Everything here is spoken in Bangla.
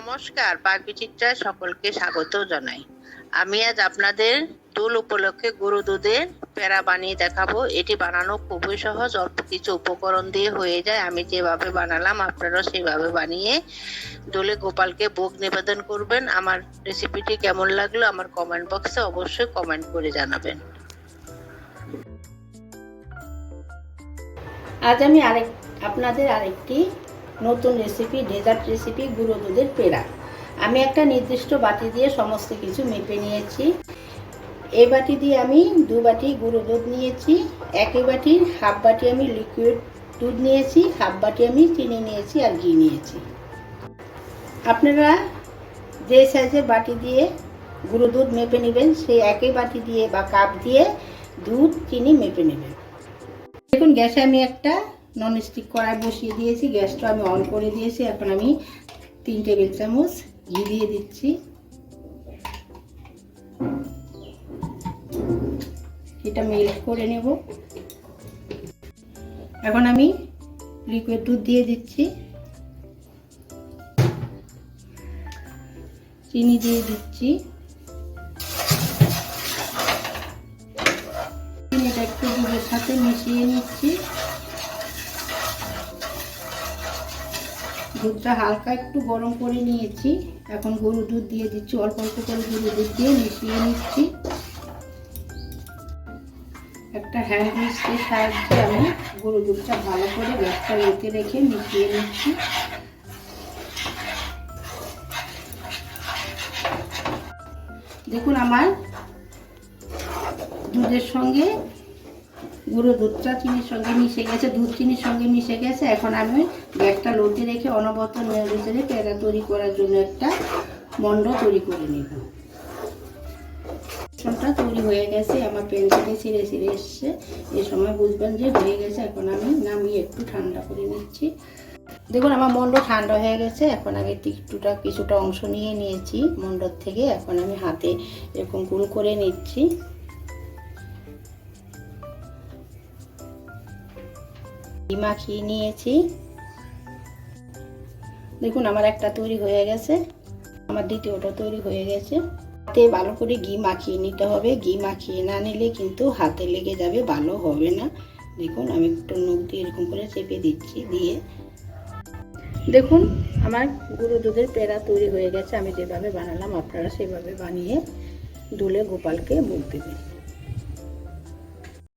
নমস্কার বাগবিচিত্রায় সকলকে স্বাগত জানাই। আমি আজ আপনাদের দোল উপলক্ষে গরু দুধের পেড়া বানিয়ে দেখাবো। এটি বানানো খুবই সহজ, অল্প কিছু উপকরণ দিয়ে হয়ে যায়। আমি যেভাবে বানালাম আপনারা সেভাবে বানিয়ে দোলে গোপালকে ভোগ নিবেদন করবেন। আমার রেসিপিটি কেমন লাগল আমার কমেন্ট বক্সে অবশ্যই কমেন্ট করে জানাবেন। আজ আমি আরেক, আপনাদের আরেকটি নতুন রেসিপি ডেজার্ট রেসিপি গুঁড়ো দুধের পেড়া। আমি একটা নির্দিষ্ট বাটি দিয়ে সমস্ত কিছু মেপে নিয়েছি। এই বাটি দিয়ে আমি দু বাটি গুঁড়ো দুধ নিয়েছি, একই বাটির হাফ বাটি আমি লিকুইড দুধ নিয়েছি, হাফ বাটি আমি চিনি নিয়েছি আর ঘি নিয়েছি। আপনারা যে সাইজের বাটি দিয়ে গুঁড়ো দুধ মেপে নেবেন, সেই একই বাটি দিয়ে বা কাপ দিয়ে দুধ, চিনি মেপে নেবেন। দেখুন, গ্যাসে আমি একটা নন স্টিক কড়াই বসিয়ে দিয়েছি, গ্যাসটা আমি অন করে দিয়েছি, এখন আমি তিন টেবিল চামচ ঘি দিয়ে দিচ্ছি। এটা মেল্ট করে নেব। এখন আমি লিকুইড দুধ দিয়ে দিচ্ছি। চিনি দিয়ে দিচ্ছি। চিনিটা একটু দুধের সাথে মিশিয়ে নিচ্ছি। দুধটা হালকা একটু গরম করে নিয়েছি। এখন গরু দুধ দিয়ে দিচ্ছি, অল্প অল্প করে গরু দুধ দিয়ে মিশিয়ে নিচ্ছি। একটা হ্যান্ড মিক্সের সাহায্যে আমি গরু দুধটা ভালো করে গ্যাসটা রেখে রেখে মিশিয়ে নিচ্ছি। দেখুন আমার দুধের সঙ্গে গুঁড়ো দুধটা চিনির সঙ্গে মিশে গেছে, দুধ চিনির সঙ্গে মিশে গেছে। এখন আমি গ্যাসটা লোতে রেখে নেড়ে চেড়ে পেঁড়া তৈরি করার জন্য একটা মন্ড তৈরি করে নেব। তৈরি হয়ে গেছে, আমার পেন থেকে ছিঁড়ে ছিঁড়ে এসছে। এই সময় বুঝবেন যে হয়ে গেছে, এখন আমি নামিয়ে একটু ঠান্ডা করে নিচ্ছি। দেখুন, আমার মন্ড ঠান্ডা হয়ে গেছে। এখন আগে একটুটা কিছুটা অংশ নিয়ে নিয়েছি মন্ডর থেকে। এখন আমি হাতে এরকম গুঁড়ো করে নিচ্ছি। মাখিয়ে নিয়েছি। দেখুন, আমার একটা তৈরি হয়ে গেছে। আমার দ্বিতীয়টা তৈরি হয়ে গেছে। হাতে ভালো করে ঘি মাখিয়ে নিতে হবে। ঘি মাখিয়ে না নিলে কিন্তু হাতে লেগে যাবে, ভালো হবে না। দেখুন, আমি একটু নখ দিয়ে এরকম করে চেপে দিচ্ছি দিয়ে। দেখুন, আমার গুঁড়ো দুধের পেড়া তৈরি হয়ে গেছে। আমি যেভাবে বানালাম, আপনারা সেভাবে বানিয়ে দুলে গোপালকে মুখ দেবেন।